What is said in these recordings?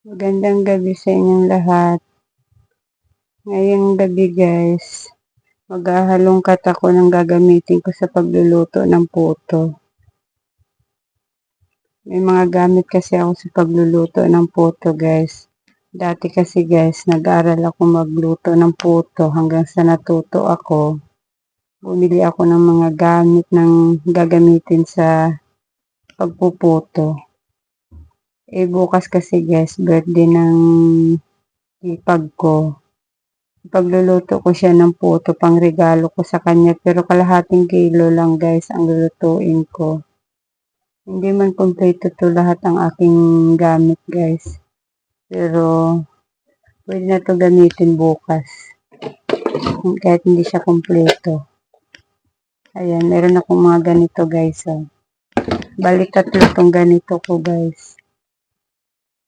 Magandang gabi sa inyong lahat. Ngayong gabi guys, maghahalongkat ako ng gagamitin ko sa pagluluto ng puto. May mga gamit kasi ako sa pagluluto ng puto guys. Dati kasi guys, nag-aral ako magluto ng puto hanggang sa natuto ako. Bumili ako ng mga gamit ng gagamitin sa pagpuputo. Eh bukas kasi guys, birthday ng ipag ko. Pagluluto ko siya ng puto pang regalo ko sa kanya pero kalahating kilo lang guys ang lulutuin ko. Hindi man kompleto to lahat ang aking gamit guys. Pero pwede na to gamitin bukas. Kahit hindi siya kompleto. Ayan, meron akong mga ganito guys. Oh. Balik tatlo tong ganito ko guys.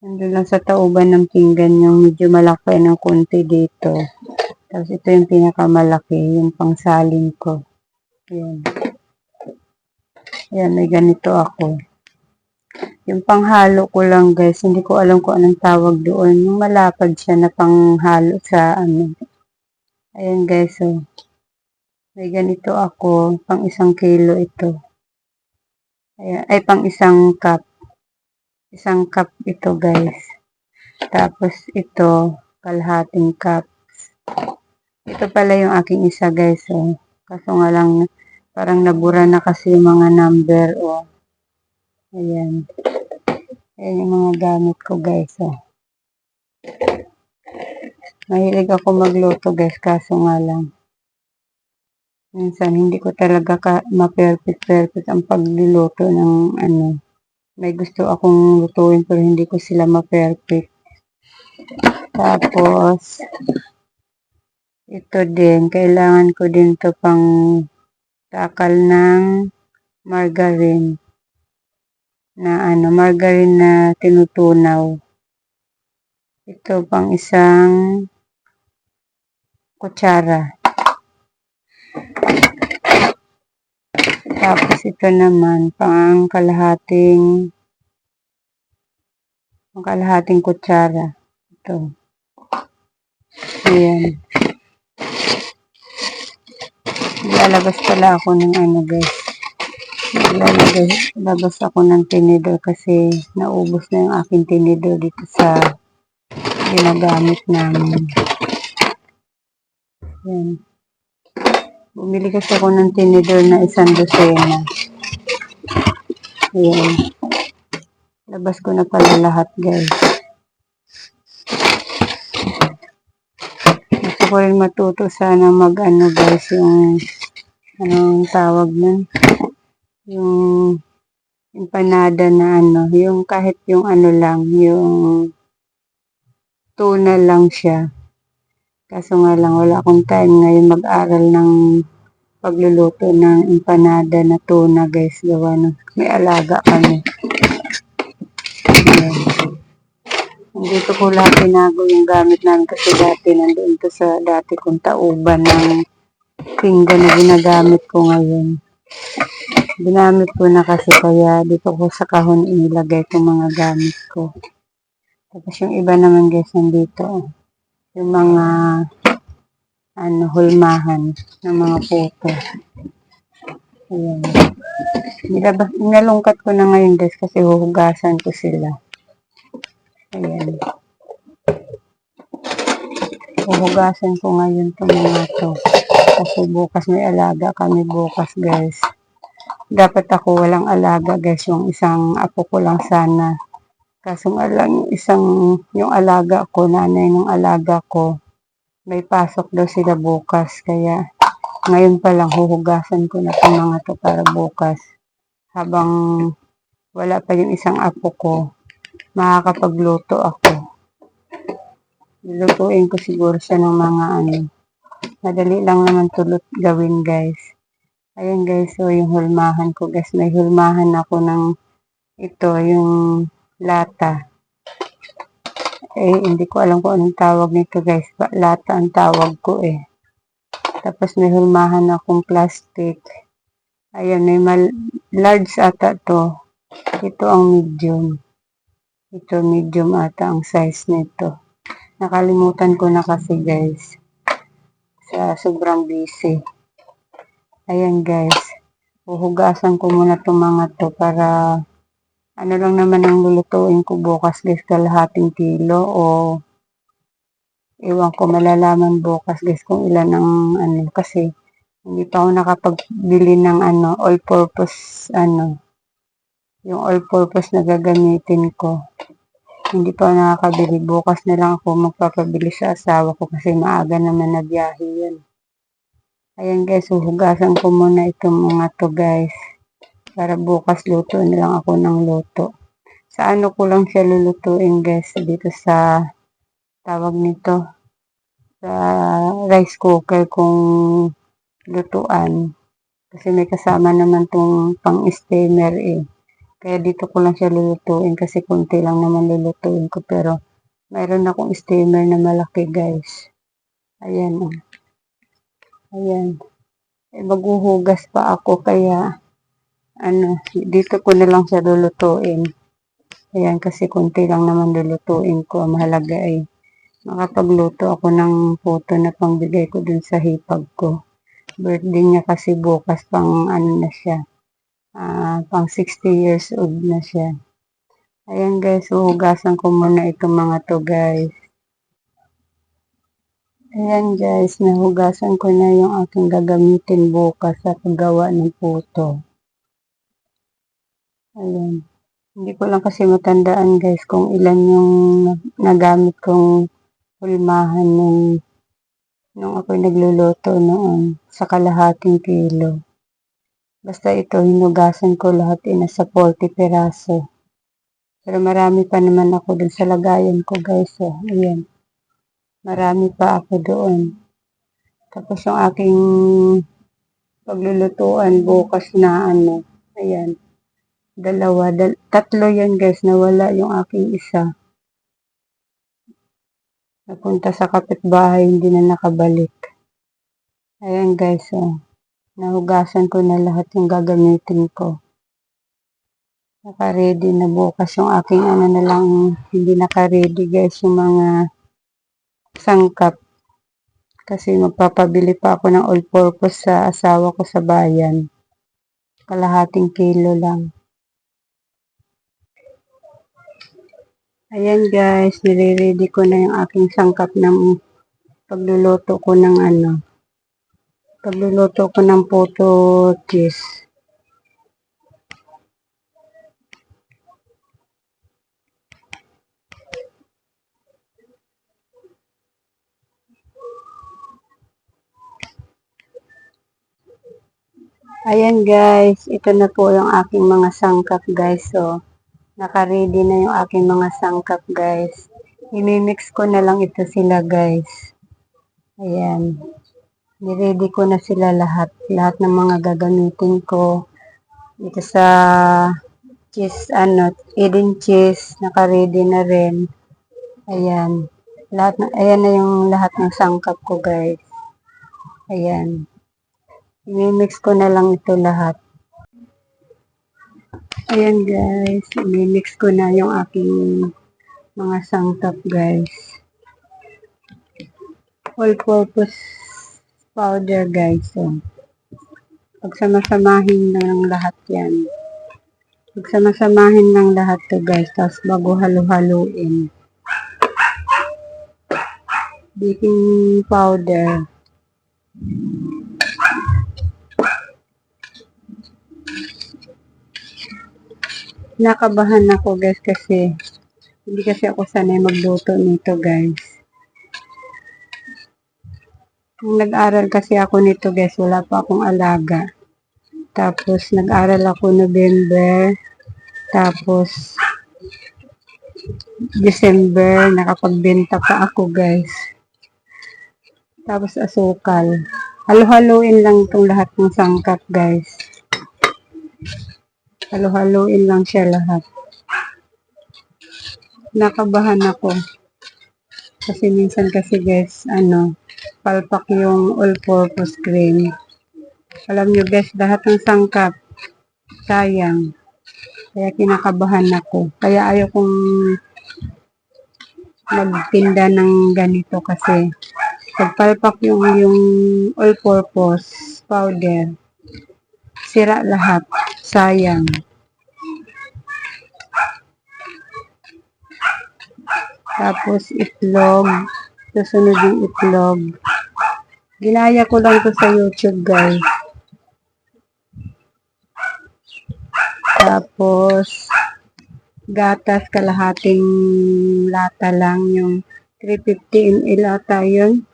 Nandun lang sa tauban ng pinggan yung medyo malaki ng konti dito. Tapos ito yung pinakamalaki, yung pangsalin ko. Ayan. Ayan, may ganito ako. Yung panghalo ko lang guys, hindi ko alam kung anong tawag doon. Yung malapad siya na panghalo sa ano. Ayan guys, so. Oh. May ganito ako, pang isang kilo ito. Ayan, ay pang isang cup. Isang cup ito guys. Tapos ito, kalahating cup. Ito pala yung aking isa guys. Oh. Kaso nga lang, parang nabura na kasi yung mga number. Oh. Ayan. Ayan yung mga gamit ko guys. Oh. Mahilig ako magluto guys. Kaso nga lang. Minsan hindi ko talaga ka ma-perfect-perfect ang pagluluto ng ano may gusto akong lutuin pero hindi ko sila ma-perfect. Tapos, ito din, kailangan ko din to pang takal ng margarine na ano, margarine na tinutunaw. Ito pang isang kutsara. Tapos ito naman, pang kalahating pang kalahating kutsara. Ito. Ayan. Lalabas pala ako ng ano guys. Lalabas labas ako ng tinidor kasi naubos na yung aking tinidor dito sa ginagamit namin. Ayan. Bumili kasi ako ng tinidor na isang dosena. Ayan. Labas ko na pala lahat guys. Gusto ko rin matuto sana mag ano guys yung anong tawag nun. Yung empanada na ano. Yung kahit yung ano lang. Yung tuna lang siya Kaso nga lang wala akong time ngayon mag-aral ng pagluluto ng empanada na tuna guys. Gawa ng may alaga kami. Ayan. Dito ko lahat tinago yung gamit namin kasi dati nandoon to sa dati kong tauban ng pinggan na ginagamit ko ngayon. Ginamit ko na kasi kaya dito ko sa kahon inilagay itong mga gamit ko. Tapos yung iba naman guys nandito yung mga ano, hulmahan ng mga puto. Ayan. Nilabas, nalungkat ko na ngayon guys kasi huhugasan ko sila. Ayan. Huhugasan ko ngayon itong mga to. Kasi bukas may alaga kami bukas guys. Dapat ako walang alaga guys. Yung isang apo ko lang sana Kaso nga lang, isang, yung alaga ko, nanay ng alaga ko, may pasok daw sila bukas. Kaya, ngayon pa lang, huhugasan ko na itong mga to para bukas. Habang wala pa yung isang apo ko, makakapagluto ako. Lutuin ko siguro siya ng mga ano. Madali lang naman tulot gawin guys. Ayan guys, so yung hulmahan ko guys. May hulmahan ako ng ito, yung lata. Eh, hindi ko alam kung anong tawag nito guys. Lata ang tawag ko eh. Tapos may hulmahan akong plastic. Ayan, may mal large ata to. Ito ang medium. Ito medium ata ang size nito. Nakalimutan ko na kasi guys. Sa sobrang busy. Ayan guys. Uhugasan ko muna itong mga to para ano lang naman ang lulutuin ko bukas guys kalahating kilo o Ewan ko, malalaman bukas guys kung ilan ang ano. Kasi, hindi pa ako nakapagbili ng ano, all-purpose ano. Yung all-purpose na gagamitin ko. Hindi pa ako nakakabili. Bukas na lang ako magpapabili sa asawa ko kasi maaga naman na biyahe yun. Ayan guys, huhugasan ko muna itong mga to guys. Para bukas luto na lang ako ng luto. Sa ano ko lang siya lulutuin guys. Dito sa tawag nito sa rice cooker kung lutuan kasi may kasama naman tong pang steamer eh kaya dito ko lang siya lulutuin kasi konti lang naman lulutuin ko pero mayroon akong steamer na malaki guys ayan oh. ayan eh, maghuhugas pa ako kaya ano dito ko na lang siya lulutuin ayan kasi konti lang naman lulutuin ko mahalaga ay makapagluto ako ng photo na pangbigay ko dun sa hipag ko. Birthday niya kasi bukas pang ano na siya. ah pang 60 years old na siya. Ayan guys, huhugasan ko muna itong mga to guys. Ayan guys, nahugasan ko na yung aking gagamitin bukas sa paggawa ng puto. Ayan. Hindi ko lang kasi matandaan guys kung ilan yung nagamit kong hulmahan nung nung ako'y nagluluto noon sa kalahating kilo. Basta ito, hinugasan ko lahat ina sa 40 peraso. Pero marami pa naman ako dun sa lagayan ko guys. Oh. Ayan. Marami pa ako doon. Tapos yung aking paglulutuan bukas na ano. Ayan. Dalawa. Dal tatlo yan guys. Nawala yung aking isa. Napunta sa kapitbahay, hindi na nakabalik. Ayan guys, oh. Nahugasan ko na lahat yung gagamitin ko. Naka-ready na bukas yung aking ano na lang, hindi naka-ready guys, yung mga sangkap. Kasi magpapabili pa ako ng all-purpose sa asawa ko sa bayan. Kalahating kilo lang. Ayan guys, nire-ready ko na yung aking sangkap ng pagluluto ko ng ano. Pagluluto ko ng puto cheese. Ayan guys, ito na po yung aking mga sangkap guys. So, naka-ready na yung aking mga sangkap guys. Imimix ko na lang ito sila guys. Ayan. Niready ko na sila lahat. Lahat ng mga gagamitin ko. Ito sa cheese, ano, Eden cheese. Naka-ready na rin. Ayan. Lahat na, ayan na yung lahat ng sangkap ko guys. Ayan. I-mix ko na lang ito lahat. Ayan guys, i-mix ko na yung aking mga sangkap guys. All-purpose powder guys. So, pagsamasamahin na ng lahat yan. Pagsamasamahin ng lahat to guys. Tapos bago halo-haluin. Baking powder. Nakabahan ako guys kasi hindi kasi ako sanay magluto nito guys. Nung nag-aral kasi ako nito guys, wala pa akong alaga. Tapos nag-aral ako November, tapos December, nakapagbenta pa ako guys. Tapos asukal. Halo-haloin lang itong lahat ng sangkap guys. Halo-haloin lang siya lahat. Nakabahan ako. Kasi minsan kasi guys, ano, palpak yung all-purpose cream. Alam nyo guys, lahat ng sangkap, sayang. Kaya kinakabahan ako. Kaya ayaw magtinda ng ganito kasi pagpalpak yung yung all-purpose powder, sira lahat. Sayang. Tapos itlog. Susunod yung itlog. Ginaya ko lang to sa YouTube guys. Tapos gatas kalahating lata lang yung 350 ml ata yun.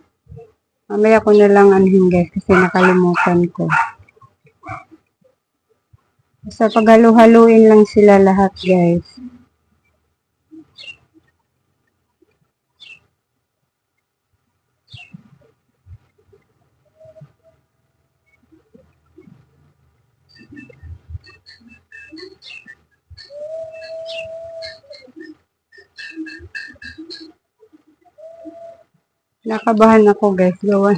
Mamaya ko na lang anuhin guys kasi nakalimutan ko. Basta paghalo-haluin lang sila lahat guys. Nakabahan ako guys. Gawa.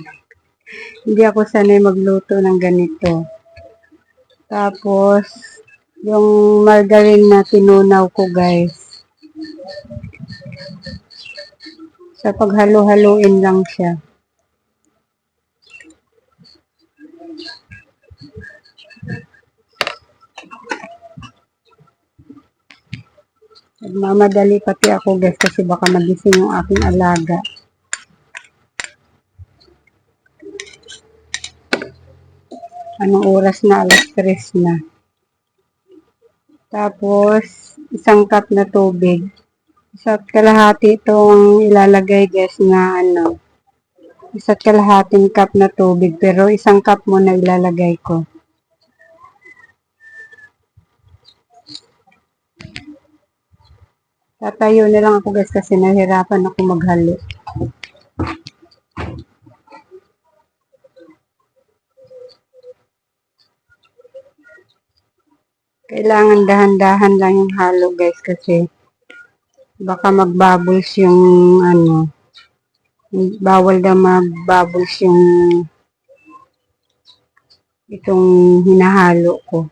Hindi ako sanay magluto ng ganito. Tapos, yung margarine na tinunaw ko guys. Sa paghalo-haluin lang siya. Nagmamadali pati ako guys kasi baka magising yung aking alaga. Anong oras na? Alas 3 na. Tapos, isang cup na tubig. Isa't kalahati itong ilalagay guys na ano. Isa't kalahating cup na tubig. Pero isang cup muna ilalagay ko. Tatayo na lang ako guys kasi nahirapan ako maghalo. Kailangan dahan-dahan lang yung halo guys kasi baka magbubbles yung ano bawal daw magbubbles yung itong hinahalo ko.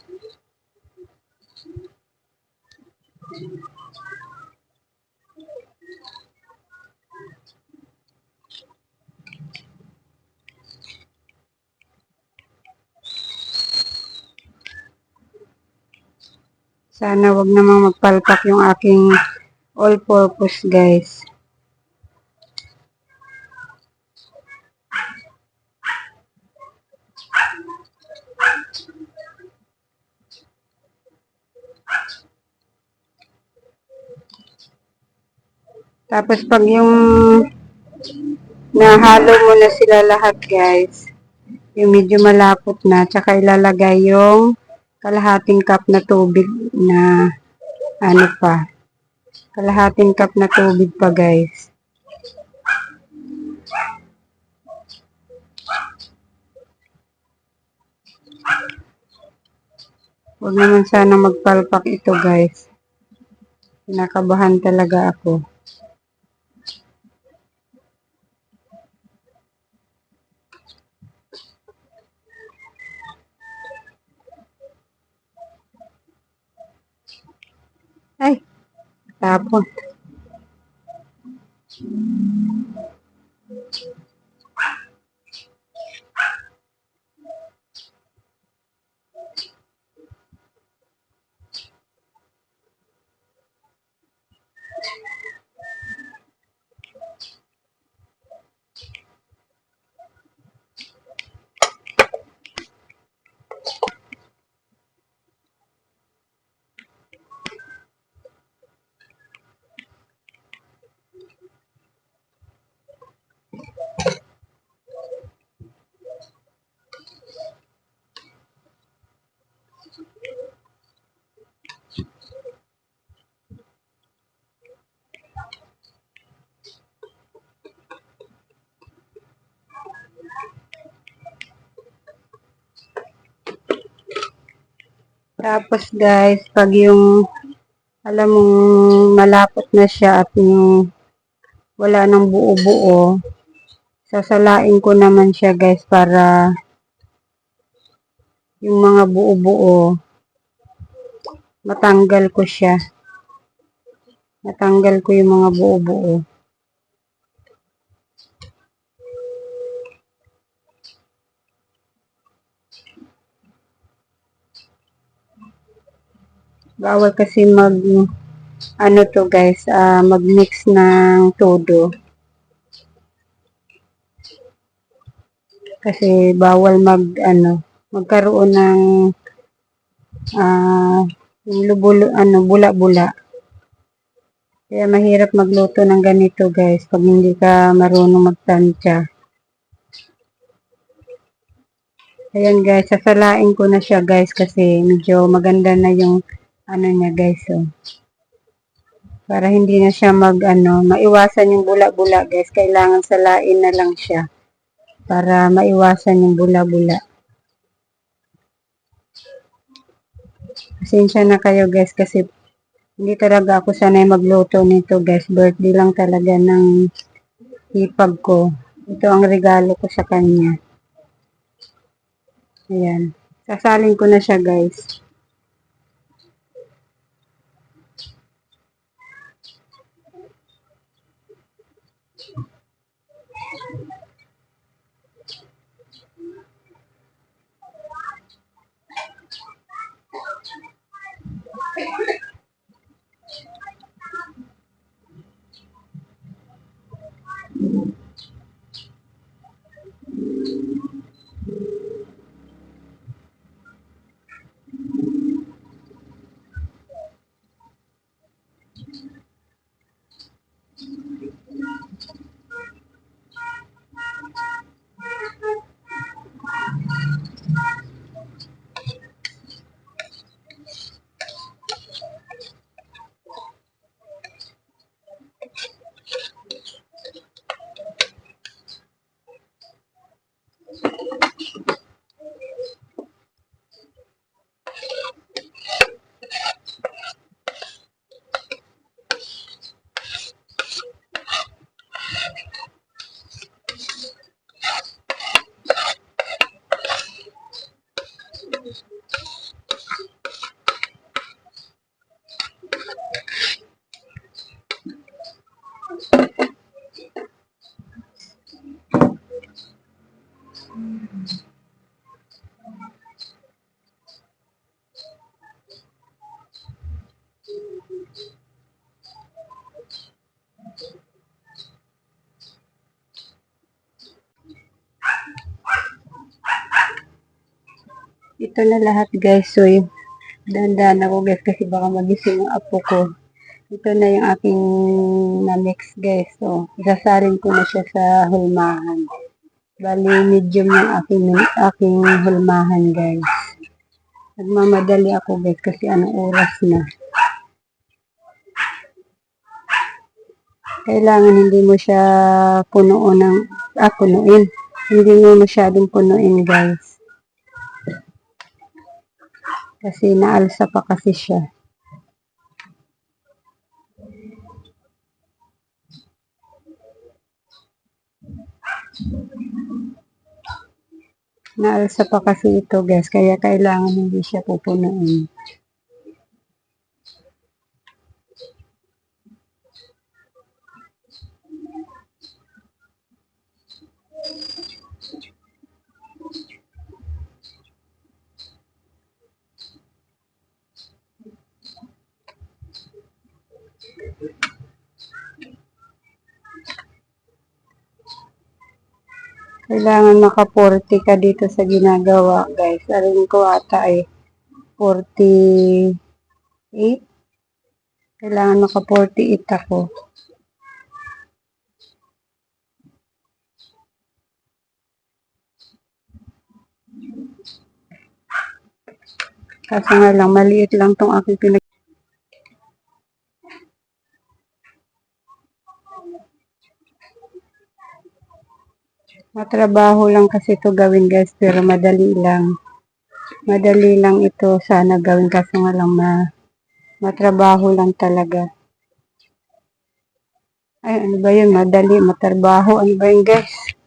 Sana wag namang magpalpak yung aking all-purpose guys. Tapos pag yung nahalo mo na sila lahat guys, yung medyo malapot na, tsaka ilalagay yung kalahating cup na tubig na ano pa, kalahating cup na tubig pa guys. Huwag naman sana magpalpak ito guys. Kinakabahan talaga ako. 打破 Tapos guys, pag yung alam mong malapot na siya at yung wala nang buo-buo, sasalain ko naman siya guys para yung mga buo-buo matanggal ko siya. Natanggal ko yung mga buo-buo. Bawal kasi mag ano to guys, ah, mag-mix ng todo. Kasi bawal mag ano, magkaroon ng ah yung lubulo, ano, bula-bula. Kaya mahirap magluto ng ganito guys pag hindi ka marunong magtansya. Ayan guys, sasalain ko na siya guys kasi medyo maganda na yung ano niya guys. Oh. Para hindi na siya mag ano, maiwasan yung bula-bula guys. Kailangan salain na lang siya para maiwasan yung bula-bula. Pasensya na kayo guys kasi hindi talaga ako sanay magluto nito guys. Birthday lang talaga ng hipag ko. Ito ang regalo ko sa kanya. Ayan. Sasalin ko na siya guys. Ito na lahat guys. So, dandan ako guys kasi baka magising yung apo ko. Ito na yung aking na-mix guys. So, isasalin ko na siya sa hulmahan. Bali, medium yung aking, aking hulmahan guys. Nagmamadali ako guys kasi anong oras na. Kailangan hindi mo siya punuin ng, ah, punuin. Hindi mo masyadong punuin guys. Kasi naalsa pa kasi siya. Naalsa pa kasi ito guys, kaya kailangan hindi siya pupunuin. Kailangan maka 40 ka dito sa ginagawa guys. Arin ko ata eh 48. Kailangan maka 48 ako. Kaso nga lang, maliit lang tong aking pinag... Matrabaho lang kasi ito gawin guys, pero madali lang. Madali lang ito sana gawin kaso nga lang ma matrabaho lang talaga. Ay, ano ba yun? Madali, matrabaho. Ano ba yun guys?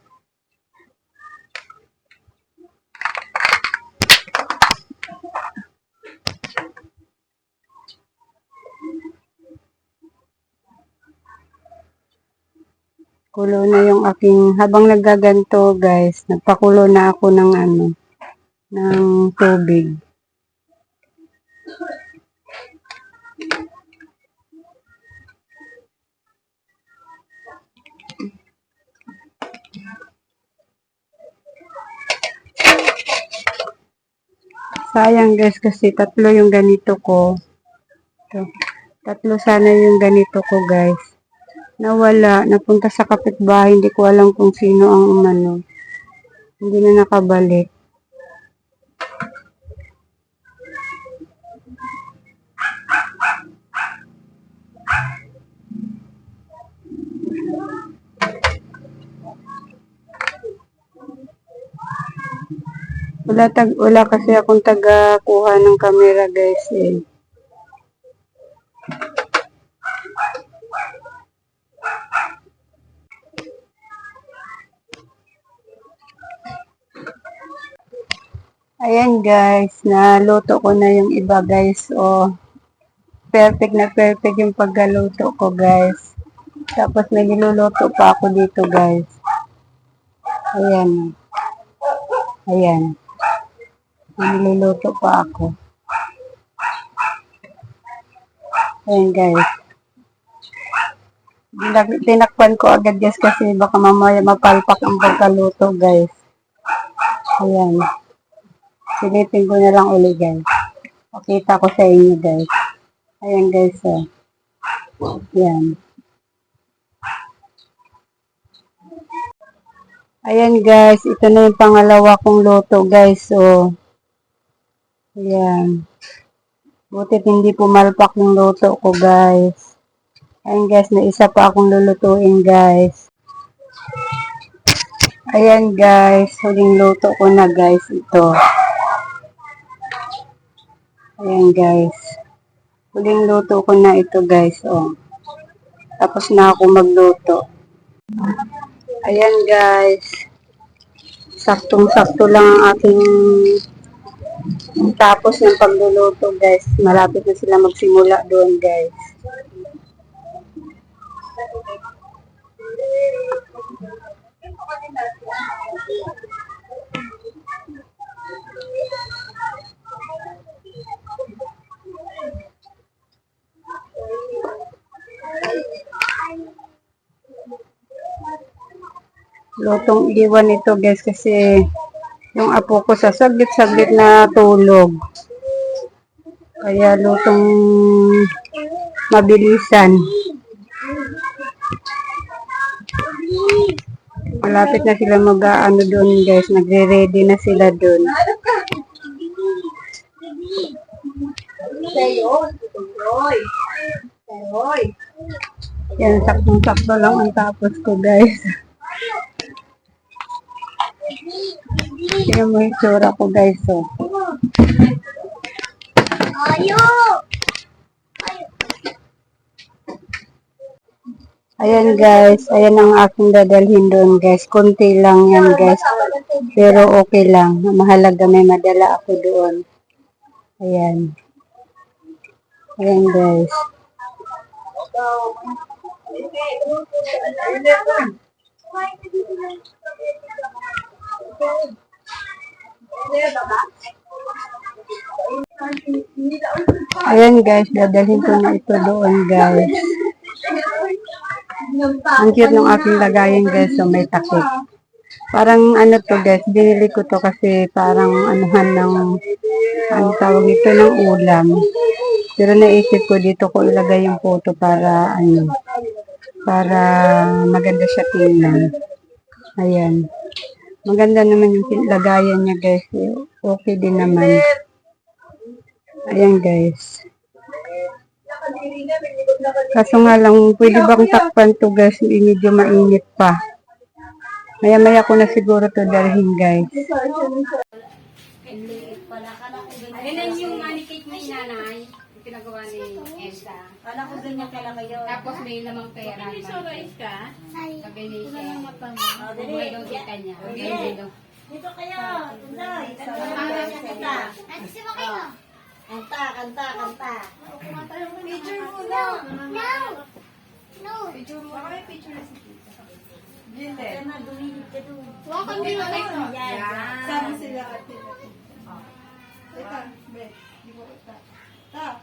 Kulo na yung aking, habang nagaganto guys, nagpakulo na ako ng ano, ng tubig. Sayang guys kasi tatlo yung ganito ko. Ito. Tatlo sana yung ganito ko guys. Nawala. Napunta sa kapitbahay. Hindi ko alam kung sino ang umano. Hindi na nakabalik. Wala, tag, wala kasi akong taga kuha ng camera guys eh. Ayan guys, naluto ko na yung iba guys. Oh, perfect na perfect yung paggaluto ko guys. Tapos may niluluto pa ako dito guys. Ayan. Ayan. May niluluto pa ako. Ayan guys. Dinak- Tinakpan ko agad guys kasi baka mamaya mapalpak ang pagkaluto guys. Ayan. Silipin ko na lang uli guys. Pakita ko sa inyo guys. Ayan guys oh. Ayan. Ayan guys, ito na yung pangalawa kong loto guys. So, ayan. Butit hindi pumalpak yung loto ko guys. Ayan guys, may isa pa akong lulutuin guys. Ayan guys, huling luto ko na guys ito. Ayan guys. Huling luto ko na ito guys. Oh. Tapos na ako magluto. Ayan guys. Saktong-sakto lang ang aking tapos ng pagluluto guys. Malapit na sila magsimula doon guys. Lutong iwan ito guys kasi yung apo ko sa saglit-saglit na tulog. Kaya lutong mabilisan. Malapit na sila mag-ano doon guys. Nagre-ready na sila doon. Yan, saktong-sakto lang ang tapos ko guys. Tingnan mo yung tsura ko guys. Oh. Ayan guys, ayan ang aking dadalhin doon guys. Kunti lang yan guys. Pero okay lang. Mahalaga may madala ako doon. Ayan. Ayan guys. Ayan guys, dadalhin ko na ito doon guys. Ang cute ng aking lagayin guys, so may takip. Parang ano to guys, binili ko to kasi parang anuhan ng, ano tawag ito, ng ulam. Pero naisip ko dito ko ilagay yung photo para ano, para maganda siya tingnan. Ayan. Maganda naman yung lagayan niya guys. Okay din naman. Ayan guys. Kaso nga lang, pwede bang takpan to guys? Medyo mainit pa. Maya maya ko na siguro to dalhin guys. Ganun yung money cake ni nanay, pinagawa ni. Kala ko ganyan kalaki yun. Tapos may lamang pera. May surprise ka? Sabi ni siya. Oh, dali. Buhay daw kita niya. Ganyan daw. Dito kayo. Tunday. Kanta. Kanta, kanta, kanta. Picture muna. Kaya na, dumilip ka doon. Huwag kang ko. Yan. Sama sila ate. Ito, be. Di ko ito. Ta.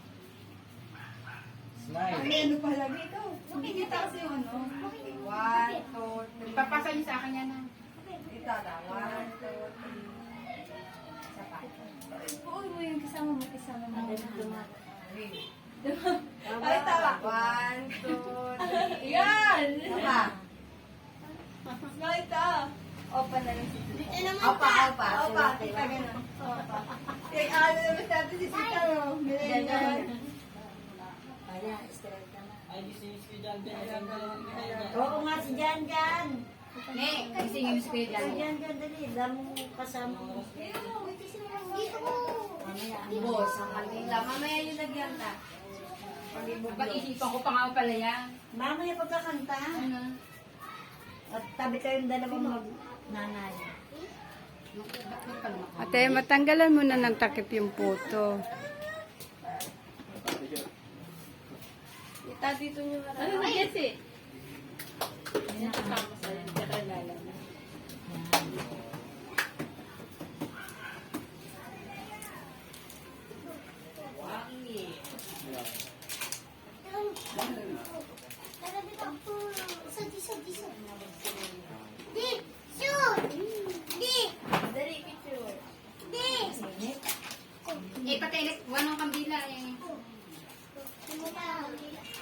Ang ano pala dito. Makikita kasi yung ano. One, two, three. Papasa niyo sa akin yan ah. Ito na. One, two, three. Isa pa. Oo, mo yung kasama mo, kasama mo. Three. Ay, tawa. One, two, three. Yan! Tama. No, ito. Opa na rin si naman Opa, opa. Opa, kita ganun. Opa. Kay ano naman sa atin si Sita, no? Millennial. Kaya, straight ka na. Oo nga, si Jan Jan. Ne, gisingin mo si Kuya Si Jan. Jan Jan, dali. Damo mo kasama mo. Mamaya, ang Boss, ang kanila. Mamaya yung lagyan ta. Pag-isipan ko pa nga pala yan. Mamaya pagkakanta. Ano? At tabi kayong dalawang mag-nanay. Ate, matanggalan mo na ng takip yung puto. Ta, dito nyo na. Ano na yes eh? Nakakama sa'yo. Nakalala na. Eh, patay, wanong kambila. Eh. Kambila.